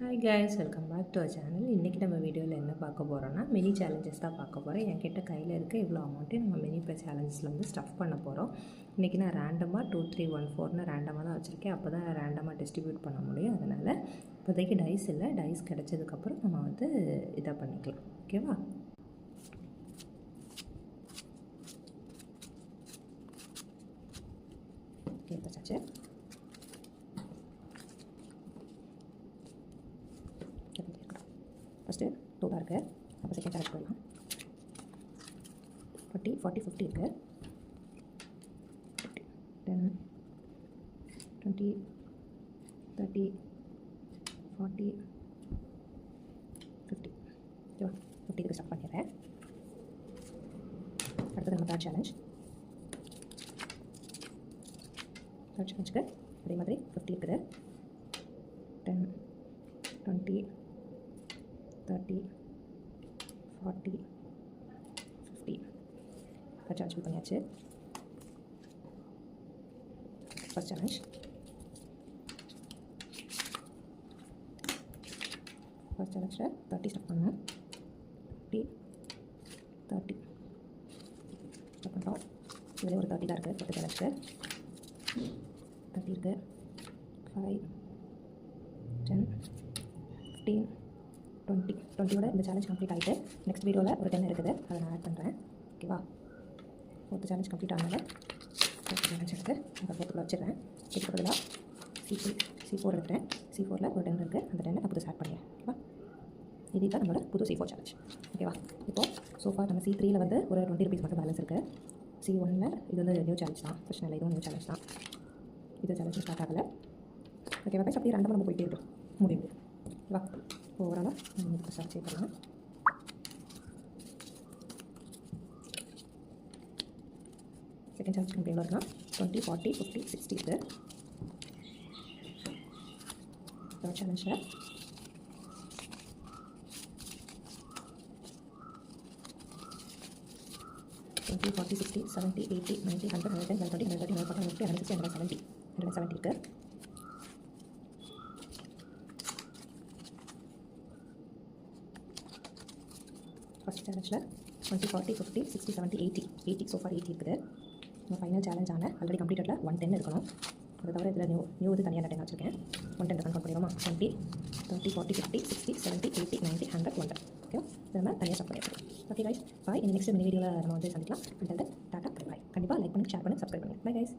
Hi guys welcome back to our channel இன்றைக்கி நம்ம வீடியோவில் என்ன பார்க்க போகிறோம்னா மினி சேலஞ்சஸ் தான் பார்க்க போகிறோம் என்கிட்ட கையில் இருக்க இவ்வளோ அமௌண்ட்டு நம்ம மினி ப்ளஸ் சேலஞ்சஸில் வந்து ஸ்டஃப் பண்ண போகிறோம் இன்றைக்கி நான் ரேண்டமாக டூ த்ரீ ஒன் ஃபோர்னு ரேண்டமாக தான் வச்சுருக்கேன். அப்போ தான் ரேண்டமாக டிஸ்ட்ரிபியூட் பண்ண முடியும். அதனால் இப்போதைக்கு டைஸ் இல்லை டைஸ் கிடச்சதுக்கப்புறம் நம்ம வந்து இதாக பண்ணிக்கலாம். ஓகேவா ஓகே ஃபஸ்ட்டு டூ தான் இருக்குது அப்போ செகண்ட் சார்ஜ் போயிடலாம் ஃபார்ட்டி ஃபார்ட்டி ஃபிஃப்டி இருக்குது ten twenty thirty forty fifty ஓகேவா ஃபிஃப்டி இதுக்கு ஸ்டார்ட் பண்ணிடுறேன். அடுத்தது நம்ம தேர்ட் சேலஞ்ச் தேர்ட் சேலஞ்சுக்கு அதே மாதிரி ஃபிஃப்டி இருக்குது. Ten twenty thirty forty fifty charge பண்ணியாச்சு. ஃபஸ்ட் சேலஞ்ச் ஃபஸ்ட் சேலஞ்சில் தேர்ட்டி ஸ்டார்ட் பண்ணேன் ஃபிஃப்டி தேர்ட்டி ஸ்டார்ட் பண்ணுறோம் இதில் ஒரு தேர்ட்டி தான் இருக்குது ஃபஸ்ட் சேலஞ்சில் தேர்ட்டி இருக்குது ஃபைவ் டென் ஃபிஃப்டீன் டுவெண்ட்டி டுவெண்ட்டியோட இந்த சேலஞ்ச் கம்ப்ளீட் ஆகிட்டு நெக்ஸ்ட் வீடியோவில் ஒரு டென் இருக்குது. அதை நான் ஆட் பண்ணுறேன் ஓகேவா ஃபோர்த்து சேலஞ்ச் கம்ப்ளீட் ஆனதால் ஃபோர்த்து சேலஞ்ச் எடுத்து அந்த ஃபோர்த்துக்குள்ள வச்சிடுறேன். இதுக்கு பதிலாக சி த்ரீ சி ஃபோர் எடுக்கிறேன் சி ஃபோரில் ஒரு டென் இருக்குது அந்த டென்னை புதுசு ஆட் பண்ணுறேன் ஓகேவா இதுதான் நம்மளோட புது சி ஃபோர் சேலஞ்ச் ஓகேவா இப்போது சோஃபா நம்ம சி த்ரீயில் வந்து ஒரு டுவெண்ட்டி ருபீஸ் மட்டும் பேலன்ஸ் இருக்குது சி ஒன்னில் இது வந்து நியூ சேலஞ்ச் தான். பிரச்சனை இல்லை இதுவும் நியூ சேலஞ்ச் தான். இது சேலஞ்ச் ஸ்டார்ட் ஆகலை. ஓகேவா பேச அப்படியே ரெண்டாக நம்ம போயிட்டே இருக்கோம். முடியுது. வா? ஓவராலாக நம்ம இதுக்கு ஸ்டார்ட் செய்யலாம் செகண்ட் சார்ஜ் நமக்கு எவ்வளோ இருக்குன்னா? டுவெண்ட்டி ஃபார்ட்டி ஃபிஃப்டி சிக்ஸ்டி இது. Third சேலஞ்சில் twenty forty sixty seventy eighty ninety hundred hundred ten thirty hundred thirty hundred forty fifty hundred sixty hundred seventy hundred seventy இருக்குது first சேலஞ்சில் twenty forty fifty sixty seventy eighty eighty so far eighty இருக்குது. நம்ம final challenge ஆன already கம்ப்ளீட்டடில் one ten இருக்கணும். அதை தவிர இதில் new new இது தனியாக டென் வச்சுருக்கேன். One ten confirm பண்ணிடுவோமா? Twenty thirty forty fifty sixty seventy eighty ninety hundred one okay இதை நம்ம தனியாக ஸ்டாப் பண்ணிடுறோம் ஓகே கைஸ் பாய் இந்த நெக்ஸ்ட் மினி வீடியோவில் நம்ம வந்து சந்திக்கலாம். அந்த டாட்டா பாய் கண்டிப்பாக லைக் பண்ணி ஷேர் பண்ணி சப்ஸ்கிரைப் பண்ணுங்கள் பை கைஸ்